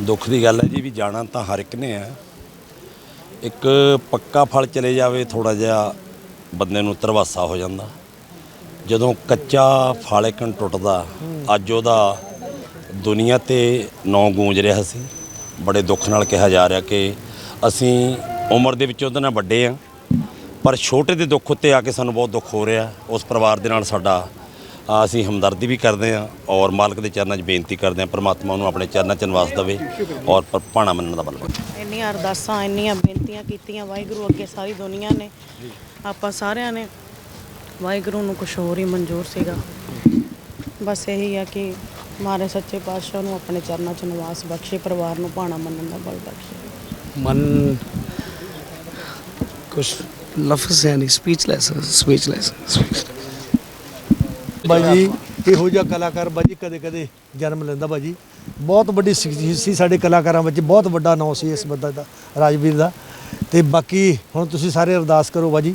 ਦੁੱਖ ਦੀ ਗੱਲ ਹੈ ਜੀ ਵੀ ਜਾਣਾ ਤਾਂ ਹਰ ਇੱਕ ਨੇ ਆ। ਇੱਕ ਪੱਕਾ ਫਲ ਚਲੇ ਜਾਵੇ ਥੋੜਾ ਜਿਹਾ ਬੰਦੇ ਨੂੰ ਤਰਵਾਸਾ ਹੋ ਜਾਂਦਾ। ਜਦੋਂ ਕੱਚਾ ਫਲ ਇੱਕਣ ਟੁੱਟਦਾ, ਅੱਜ ਉਹਦਾ ਦੁਨੀਆ ਤੇ ਨਾਂ ਗੂੰਜ ਰਿਹਾ ਸੀ। ਬੜੇ ਦੁੱਖ ਨਾਲ ਕਿਹਾ ਜਾ ਰਿਹਾ ਕਿ ਅਸੀਂ ਉਮਰ ਦੇ ਵਿੱਚ ਉਹਦੇ ਨਾਲ ਵੱਡੇ ਆ, ਪਰ ਛੋਟੇ ਦੇ ਦੁੱਖ ਉੱਤੇ ਆ ਕੇ ਸਾਨੂੰ ਬਹੁਤ ਦੁੱਖ ਹੋ ਰਿਹਾ। ਉਸ ਪਰਿਵਾਰ ਦੇ ਨਾਲ ਸਾਡਾ ਅਸੀਂ ਹਮਦਰਦੀ ਵੀ ਕਰਦੇ ਹਾਂ ਔਰ ਮਾਲਕ ਦੇ ਚਰਨਾਂ 'ਚ ਬੇਨਤੀ ਕਰਦੇ ਹਾਂ ਪ੍ਰਮਾਤਮਾ ਉਹਨੂੰ ਆਪਣੇ ਚਰਨਾਂ 'ਚ ਨਿਵਾਸ ਦੇਵੇ ਔਰ ਪ- ਭਾਣਾ ਮੰਨਣ ਦਾ ਬਲ ਬਖਸ਼ੇ ਇੰਨੀਆਂ ਅਰਦਾਸਾਂ ਇੰਨੀਆਂ ਬੇਨਤੀਆਂ ਕੀਤੀਆਂ ਵਾਹਿਗੁਰੂ ਅੱਗੇ ਸਾਰੀ ਦੁਨੀਆ ਨੇ। ਆਪਾਂ ਸਾਰਿਆਂ ਨੇ ਵਾਹਿਗੁਰੂ ਨੂੰ ਕੁਛ ਹੋਰ ਹੀ ਮਨਜ਼ੂਰ ਸੀਗਾ। ਬਸ ਇਹੀ ਆ ਕਿ ਮਾਰੇ ਸੱਚੇ ਪਾਤਸ਼ਾਹ ਨੂੰ ਆਪਣੇ ਚਰਨਾਂ 'ਚ ਨਿਵਾਸ ਬਖਸ਼ੇ ਪਰਿਵਾਰ ਨੂੰ ਭਾਣਾ ਮੰਨਣ ਦਾ ਬਲ ਬਖਸ਼ੇ। ਮਨ ਕੁਛ ਲਫ਼ਜ਼ ਹੈ ਨਹੀਂ ਸਪੀਚਲੈਸ ਸਪੀਚਲੈਸ ਬਾਜੀ ਇਹੋ ਜਿਹਾ ਕਲਾਕਾਰ ਬਾਜੀ ਕਦੇ ਕਦੇ ਜਨਮ ਲੈਂਦਾ ਬਾਜੀ ਬਹੁਤ ਵੱਡੀ ਸ਼ਖਸੀਅਤ ਸੀ ਸਾਡੇ ਕਲਾਕਾਰਾਂ ਵਿੱਚ ਬਹੁਤ ਵੱਡਾ ਨਾਂ ਸੀ ਇਸ ਬੰਦਾ ਦਾ ਰਾਜਵੀਰ ਦਾ। ਤੇ ਬਾਕੀ ਹੁਣ ਤੁਸੀਂ ਸਾਰੇ ਅਰਦਾਸ ਕਰੋ ਬਾਜੀ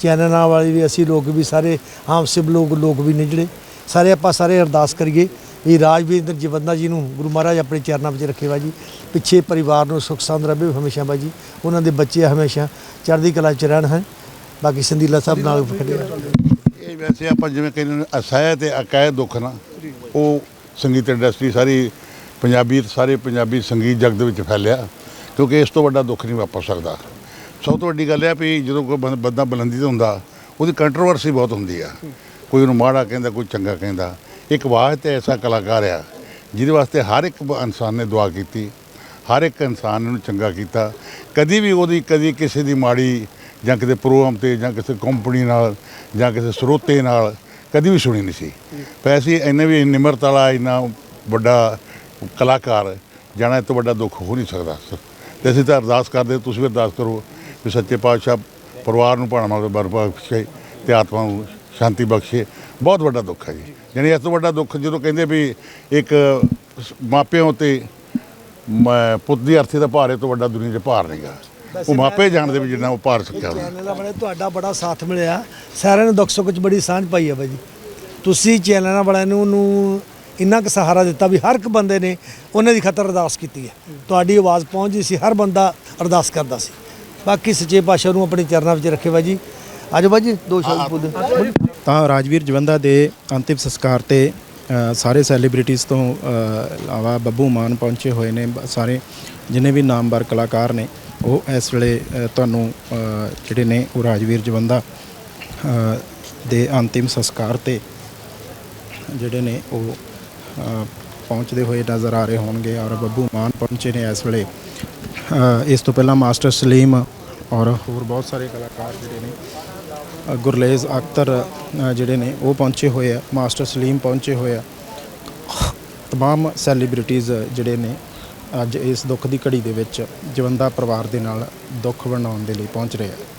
ਚੈਨਲਾਂ ਵਾਲੇ ਵੀ ਅਸੀਂ ਲੋਕ ਵੀ ਸਾਰੇ ਆਮ ਸਿਵ ਲੋਕ ਲੋਕ ਵੀ ਨੇ ਜਿਹੜੇ ਸਾਰੇ ਆਪਾਂ ਸਾਰੇ ਅਰਦਾਸ ਕਰੀਏ ਵੀ ਰਾਜਵੀਰ ਜੀਵੰਦਾ ਜੀ ਨੂੰ ਗੁਰੂ ਮਹਾਰਾਜ ਆਪਣੇ ਚਰਨਾਂ ਵਿੱਚ ਰੱਖੇ ਬਾਜੀ ਪਿੱਛੇ ਪਰਿਵਾਰ ਨੂੰ ਸੁਖ ਸੰਦ ਰਹੇ ਹਮੇਸ਼ਾ ਬਾਜੀ ਉਹਨਾਂ ਦੇ ਬੱਚੇ ਹਮੇਸ਼ਾ ਚੜ੍ਹਦੀ ਕਲਾ ਚ ਰਹਿਣ ਹਨ। ਬਾਕੀ ਸੰਦੀਲਾ ਸਾਹਿਬ ਨਾਲ ਖੜੇ ਇਹ ਵੈਸੇ ਆਪਾਂ ਜਿਵੇਂ ਕਹਿੰਦੇ ਨੇ ਅਸਹਿ ਤੇ ਅਕਹਿ ਦੁੱਖ ਨਾ ਉਹ ਸੰਗੀਤ ਇੰਡਸਟਰੀ ਸਾਰੀ ਪੰਜਾਬੀ ਸਾਰੇ ਪੰਜਾਬੀ ਸੰਗੀਤ ਜਗਤ ਵਿੱਚ ਫੈਲਿਆ ਕਿਉਂਕਿ ਇਸ ਤੋਂ ਵੱਡਾ ਦੁੱਖ ਨਹੀਂ ਵਾਪਰ ਸਕਦਾ। ਸਭ ਤੋਂ ਵੱਡੀ ਗੱਲ ਇਹ ਆ ਵੀ ਜਦੋਂ ਕੋਈ ਬੰਦਾ ਬੁਲੰਦੀ ਤੇ ਹੁੰਦਾ ਉਹਦੀ ਕੰਟਰੋਵਰਸੀ ਬਹੁਤ ਹੁੰਦੀ ਆ। ਕੋਈ ਉਹਨੂੰ ਮਾੜਾ ਕਹਿੰਦਾ ਕੋਈ ਚੰਗਾ ਕਹਿੰਦਾ ਇੱਕ ਵਾਹ ਤੇ ਐਸਾ ਕਲਾਕਾਰ ਆ ਜਿਹਦੇ ਵਾਸਤੇ ਹਰ ਇੱਕ ਇਨਸਾਨ ਨੇ ਦੁਆ ਕੀਤੀ ਹਰ ਇੱਕ ਇਨਸਾਨ ਨੇ ਚੰਗਾ ਕੀਤਾ ਕਦੀ ਵੀ ਉਹਦੀ ਕਦੀ ਕਿਸੇ ਦੀ ਮਾੜੀ ਜਾਂ ਕਿਸੇ ਪ੍ਰੋਗਰਾਮ ਤੇ, ਜਾਂ ਕਿਸੇ ਕੰਪਨੀ ਨਾਲ, ਜਾਂ ਕਿਸੇ ਸਰੋਤੇ ਨਾਲ ਕਦੀ ਵੀ ਸੁਣੀ ਨਹੀਂ ਸੀ। ਵੈਸੇ ਇੰਨੇ ਵੀ ਨਿਮਰਤਾ ਵਾਲਾ, ਇੰਨਾ ਵੱਡਾ ਕਲਾਕਾਰ, ਜਾਣਾ ਇਹ ਤੋਂ ਵੱਡਾ ਦੁੱਖ ਹੋ ਨਹੀਂ ਸਕਦਾ ਤੇ ਅਸੀਂ ਤਾਂ ਅਰਦਾਸ ਕਰਦੇ, ਤੁਸੀਂ ਵੀ ਅਰਦਾਸ ਕਰੋ ਵੀ ਸੱਚੇ ਪਾਤਸ਼ਾਹ ਪਰਿਵਾਰ ਨੂੰ ਭਾਣਾ ਮਾਰ ਬਖਸ਼ੇ ਤੇ ਆਤਮਾ ਨੂੰ ਸ਼ਾਂਤੀ ਬਖਸ਼ੇ। ਬਹੁਤ ਵੱਡਾ ਦੁੱਖ ਹੈ ਜੀ। ਯਾਨੀ ਇਸ ਤੋਂ ਵੱਡਾ ਦੁੱਖ ਜਦੋਂ ਕਹਿੰਦੇ ਵੀ ਇੱਕ ਮਾਪਿਆਂ ਉਤੇ, ਮ- ਪੁੱਤ ਦੀ ਅਰਥੀ ਦਾ ਭਾਰ ਇਹ ਤੋਂ ਵੱਡਾ ਦੁਨੀਆ 'ਚ ਭਾਰ ਨਹੀਂਗਾ ਉਹ ਮਾਪੇ ਜਾਣਦੇ ਵੀ ਜਿੰਨਾ ਉਹ ਭਾਰ ਸਕਿਆ ਚੈਨਲ ਵਾਲੇ ਤੁਹਾਡਾ ਬੜਾ ਸਾਥ ਮਿਲਿਆ। ਸਾਰਿਆਂ ਨੇ ਦੁੱਖ ਸੁੱਖ 'ਚ ਬੜੀ ਸਾਂਝ ਪਾਈ ਹੈ ਬਾਈ। ਜੀ ਤੁਸੀਂ ਚੈਨਲਾਂ ਵਾਲਿਆਂ ਨੂੰ ਨੂੰ ਇੰਨਾ ਕੁ ਸਹਾਰਾ ਦਿੱਤਾ ਵੀ ਹਰ ਇੱਕ ਬੰਦੇ ਨੇ ਉਹਨਾਂ ਦੀ ਖਤਰ ਅਰਦਾਸ ਕੀਤੀ ਹੈ ਤੁਹਾਡੀ ਆਵਾਜ਼ ਪਹੁੰਚਦੀ ਸੀ ਹਰ ਬੰਦਾ ਅਰਦਾਸ ਕਰਦਾ ਸੀ। ਬਾਕੀ ਸੱਚੇ ਪਾਤਸ਼ਾਹ ਨੂੰ ਆਪਣੇ ਚਰਨਾਂ ਵਿੱਚ ਰੱਖੇ ਬਾਈ ਜੀ। ਅੱਜ ਬਾਈ ਜੀ ਦੋ ਸ਼ਬਦ ਬੋਲੋ। ਤਾਂ ਰਾਜਵੀਰ ਜਵੰਦਾ ਦੇ ਅੰਤਿਮ ਸੰਸਕਾਰ ਤੇ ਸਾਰੇ ਸੈਲੀਬ੍ਰਿਟੀਜ਼ ਤੋਂ ਇਲਾਵਾ ਬੱਬੂ ਮਾਨ ਪਹੁੰਚੇ ਹੋਏ ਨੇ, ਬ- ਸਾਰੇ ਜਿਨੇ ਵੀ ਨਾਮਵਰ ਕਲਾਕਾਰ ਨੇ, ਉਹ ਇਸ ਵੇਲੇ ਤੁਹਾਨੂੰ ਜਿਹੜੇ ਨੇ ਉਹ ਰਾਜਵੀਰ ਜਵੰਦਾ ਦੇ ਅੰਤਿਮ ਸੰਸਕਾਰ ਤੇ ਜਿਹੜੇ ਨੇ ਉਹ ਪਹੁੰਚਦੇ ਹੋਏ ਨਜ਼ਰ ਆ ਰਹੇ ਹੋਣਗੇ ਔਰ ਬੱਬੂ ਮਾਨ ਪਹੁੰਚੇ ਨੇ ਇਸ ਵੇਲੇ। ਇਸ ਤੋਂ ਪਹਿਲਾਂ ਮਾਸਟਰ ਸਲੀਮ ਔਰ ਹੋਰ ਬਹੁਤ ਸਾਰੇ ਕਲਾਕਾਰ ਜਿਹੜੇ ਨੇ ਗੁਰਲੇਜ਼ ਅਖਤਰ ਜਿਹੜੇ ਨੇ, ਉਹ ਪਹੁੰਚੇ ਹੋਏ ਆ। ਮਾਸਟਰ ਸਲੀਮ ਪਹੁੰਚੇ ਹੋਏ ਆ। ਤਮਾਮ ਸੈਲੀਬ੍ਰਿਟੀਜ਼ ਜਿਹੜੇ ਨੇ, ਅੱਜ ਇਸ ਦੁੱਖ ਦੀ ਘੜੀ ਦੇ ਵਿੱਚ ਜਵੰਦਾ ਪਰਿਵਾਰ ਦੇ ਨਾਲ ਦੁੱਖ ਵੰਡਾਉਣ ਦੇ ਲਈ ਪਹੁੰਚ ਰਹੇ ਆ।